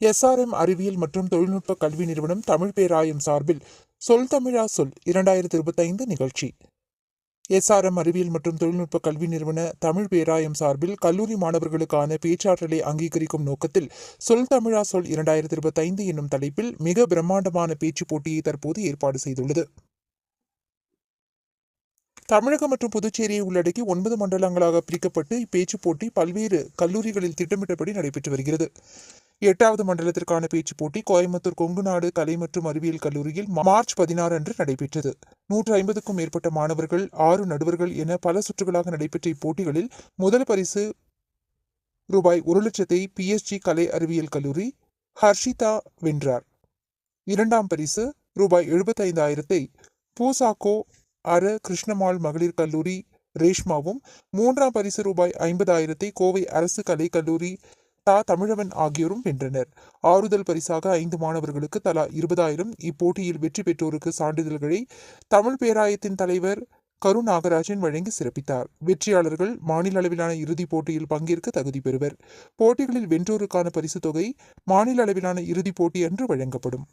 SRM அறிவியல் மற்றும் தொழில்நுட்ப கல்வி நிறுவனம் தமிழ் பேராயம் சார்பில் சொல் தமிழா சொல் இரண்டாயிரத்தி இருபத்தைந்து நிகழ்ச்சி. எஸ்ஆர்எம் அறிவியல் மற்றும் தொழில்நுட்ப கல்வி நிறுவன தமிழ் பேராயம் சார்பில் கல்லூரி மாணவர்களுக்கான பேச்சாற்றலை அங்கீகரிக்கும் நோக்கத்தில் சொல் தமிழா சொல் இரண்டாயிரத்தி இருபத்தைந்து என்னும் தலைப்பில் மிக பிரம்மாண்டமான பேச்சுப் போட்டியை தற்போது ஏற்பாடு செய்துள்ளது. தமிழகம் மற்றும் புதுச்சேரியை உள்ளடக்கி ஒன்பது மண்டலங்களாக பிரிக்கப்பட்டு இப்பேச்சுப் போட்டி பல்வேறு கல்லூரிகளில் திட்டமிட்டபடி நடைபெற்று வருகிறது. எட்டாவது மண்டலத்திற்கான பேச்சுப் போட்டி கோயம்புத்தூர் கொங்குநாடு கலை மற்றும் அறிவியல் கல்லூரியில் மார்ச் பதினாறு அன்று நடைபெற்றது. நூற்று ஐம்பதுக்கும் மேற்பட்ட மாணவர்கள் ஆறு நடுவர்கள் என பல சுற்றுகளாக நடைபெற்ற இப்போட்டிகளில் முதல் பரிசு ரூபாய் ஒரு லட்சத்தை பிஎஸ்ஜி கலை அறிவியல் கல்லூரி ஹர்ஷிதா வென்றார். இரண்டாம் பரிசு ரூபாய் எழுபத்தைந்தாயிரத்தை பூசாக்கோ அர கிருஷ்ணமால் மகளிர் கல்லூரி ரேஷ்மாவும் மூன்றாம் பரிசு ரூபாய் ஐம்பதாயிரத்தை கோவை அரசு கலை கல்லூரி தா தமிழவன் ஆகியோரும் வென்றனர். ஆறுதல் பரிசாக ஐந்து மாணவர்களுக்கு தலா இருபதாயிரம். இப்போட்டியில் வெற்றி பெற்றோருக்கு சான்றிதழ்களை தமிழ் பேராயத்தின் தலைவர் கரு நாகராஜன் வழங்கி சிறப்பித்தார். வெற்றியாளர்கள் மாநில அளவிலான இறுதிப் போட்டியில் பங்கேற்க தகுதி பெறுவர். போட்டிகளில் வென்றோருக்கான பரிசுத் தொகை மாநில அளவிலான இறுதிப் போட்டி அன்று வழங்கப்படும்.